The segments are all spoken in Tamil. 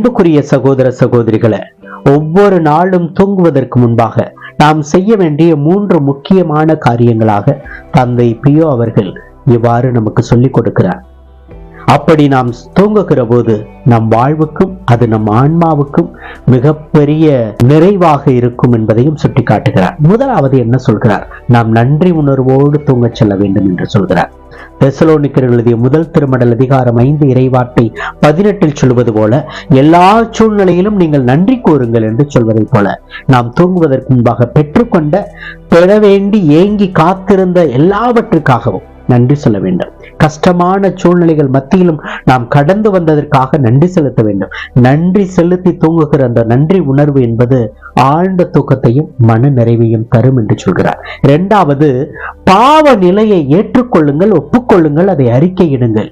அன்புக்குரிய சகோதர சகோதரிகளை ஒவ்வொரு நாளும் தூங்குவதற்கு முன்பாக நாம் செய்ய வேண்டிய மூன்று முக்கியமான காரியங்களாக தந்தை பியோ அவர்கள் இவ்வாறு நமக்கு சொல்லிக் கொடுக்கிறார். அப்படி நாம் தூங்குகிற போது நம் வாழ்வுக்கும் அது நம் ஆன்மாவுக்கும் மிகப்பெரிய நிறைவாக இருக்கும் என்பதையும் சுட்டிக்காட்டுகிறார். முதலாவது என்ன சொல்கிறார்? நாம் நன்றி உணர்வோடு தூங்கச் செல்ல வேண்டும் என்று சொல்கிறார். தெசலோனிக்கர் எழுதிய முதல் திருமடல் அதிகாரம் ஐந்து இறைவார்த்தை பதினெட்டில் சொல்வது போல எல்லா சூழ்நிலையிலும் நீங்கள் நன்றி கூறுங்கள் என்று சொல்வதைப் போல நாம் தூங்குவதற்கு முன்பாக பெற்றுக்கொண்ட பெற வேண்டி ஏங்கி காத்திருந்த எல்லாவற்றுக்காகவும் நன்றி சொல்ல வேண்டும். கஷ்டமான சூழ்நிலைகள் மத்தியிலும் நாம் கடந்து வந்ததற்காக நன்றி செலுத்த வேண்டும். நன்றி செலுத்தி தூங்குகிற அந்த நன்றி உணர்வு என்பது ஆழ்ந்த தூக்கத்தையும் மன நிறைவையும் தரும் என்று சொல்கிறார். இரண்டாவது பாவ நிலையை ஏற்றுக்கொள்ளுங்கள் ஒப்புக்கொள்ளுங்கள் அதை அறிக்கையிடுங்கள்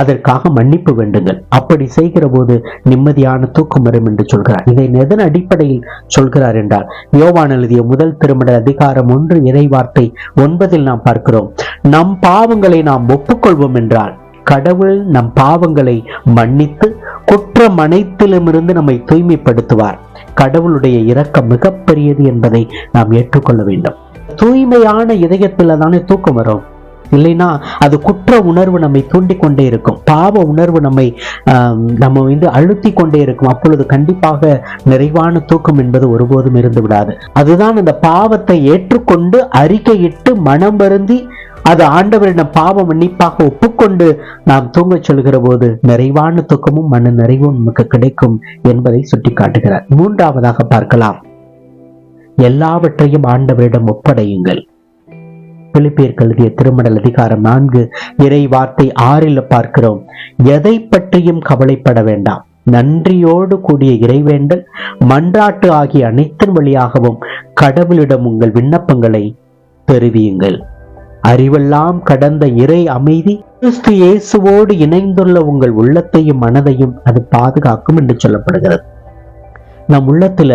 அதற்காக மன்னிப்பு வேண்டுங்கள். அப்படி செய்கிற போது நிம்மதியான தூக்கம் வரும் என்று சொல்கிறார். இதை எதன் அடிப்படையில் சொல்கிறார் என்றால் யோவான் எழுதிய முதல் திருமண அதிகாரம் ஒன்று இறைவார்த்தை ஒன்பதில் நாம் பார்க்கிறோம். நம் பாவங்களை நாம் ஒப்புக்கொள்வோம் என்றால் கடவுள் நம் பாவங்களை மன்னித்து குற்றம் அனைத்திலுமிருந்து நம்மை தூய்மைப்படுத்துவார். கடவுளுடைய இரக்கம் மிகப்பெரியது என்பதை நாம் ஏற்றுக்கொள்ள வேண்டும். தூய்மையான இதயத்தில் தானே தூக்கம் வரும்? இல்லைன்னா அது குற்ற உணர்வு நம்மை தூண்டிக்கொண்டே இருக்கும். பாவ உணர்வு நம்மை நம்ம வந்து அழுத்தி கொண்டே இருக்கும். அப்பொழுது கண்டிப்பாக நிறைவான தூக்கம் என்பது ஒருபோதும் இருந்து விடாது. அதுதான் அந்த பாவத்தை ஏற்றுக்கொண்டு அறிக்கையிட்டு மனம் வருந்தி அது ஆண்டவரிடம் பாவ மன்னிப்பாக ஒப்புக்கொண்டு நாம் தூங்கச் சொல்கிற போது நிறைவான தூக்கமும் மன நிறைவும் நமக்கு கிடைக்கும் என்பதை சுட்டிக்காட்டுகிறார். மூன்றாவதாக பார்க்கலாம். எல்லாவற்றையும் ஆண்டவரிடம் ஒப்படையுங்கள். பிலிப்பியர் எழுதிய திருமடல் அதிகாரம் நான்கு இறை வார்த்தை ஆறில் பார்க்கிறோம். எதை பற்றியும் கவலைப்பட வேண்டாம். நன்றியோடு கூடிய இறைவேண்டல் மன்றாட்டு ஆகிய அனைத்தின் வழியாகவும் கடவுளிடம் உங்கள் விண்ணப்பங்களை தெரிவியுங்கள். அறிவெல்லாம் கடந்த இறை அமைதி கிறிஸ்து இயேசுவோடு இணைந்துள்ள உங்கள் உள்ளத்தையும் மனதையும் அது பாதுகாக்கும் என்று சொல்லப்படுகிறது. நம் உள்ளத்துல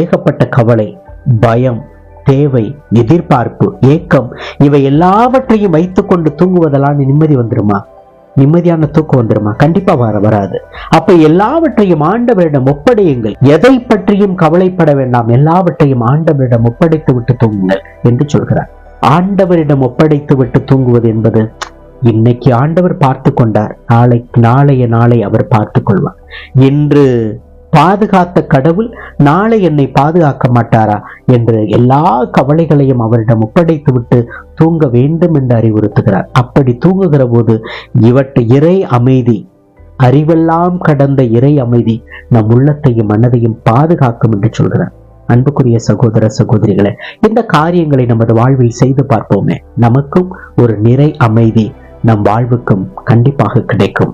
ஏகப்பட்ட கவலை பயம் தேவை எதிர்பார்ப்பு ஏக்கம் இவை எல்லாவற்றையும் வைத்துக்கொண்டு தூங்குவதெல்லாம் நிம்மதி வந்துருமா? நிம்மதியான தூக்கம் வந்துருமா? கண்டிப்பா வர வராது. அப்ப எல்லாவற்றையும் ஆண்டவரிடம் ஒப்படையுங்கள். எதை பற்றியும் கவலைப்பட வேண்டாம். எல்லாவற்றையும் ஆண்டவரிடம் ஒப்படைத்து விட்டு தூங்குங்கள் என்று சொல்கிறார். ஆண்டவரிடம் ஒப்படைத்து விட்டு தூங்குவது என்பது இன்னைக்கு ஆண்டவர் பார்த்து கொண்டார். நாளை நாளைய நாளை அவர் பார்த்து கொள்வார். இன்று பாதுகாத்த கடவுள் நாளை என்னை பாதுகாக்க மாட்டாரா என்று எல்லா கவலைகளையும் அவரிடம் ஒப்படைத்துவிட்டு தூங்க வேண்டும் என்று அறிவுறுத்துகிறார். அப்படி தூங்குகிற போது இவற்றை இறை அமைதி அறிவெல்லாம் கடந்த இறை அமைதி நம் உள்ளத்தையும் மனதையும் பாதுகாக்கும் என்று சொல்கிறார். அன்புக்குரிய சகோதர சகோதரிகளே இந்த காரியங்களை நமது வாழ்வில் செய்து பார்ப்போமே. நமக்கும் ஒரு நிறை அமைதி நம் வாழ்வுக்கும் கண்டிப்பாக கிடைக்கும்.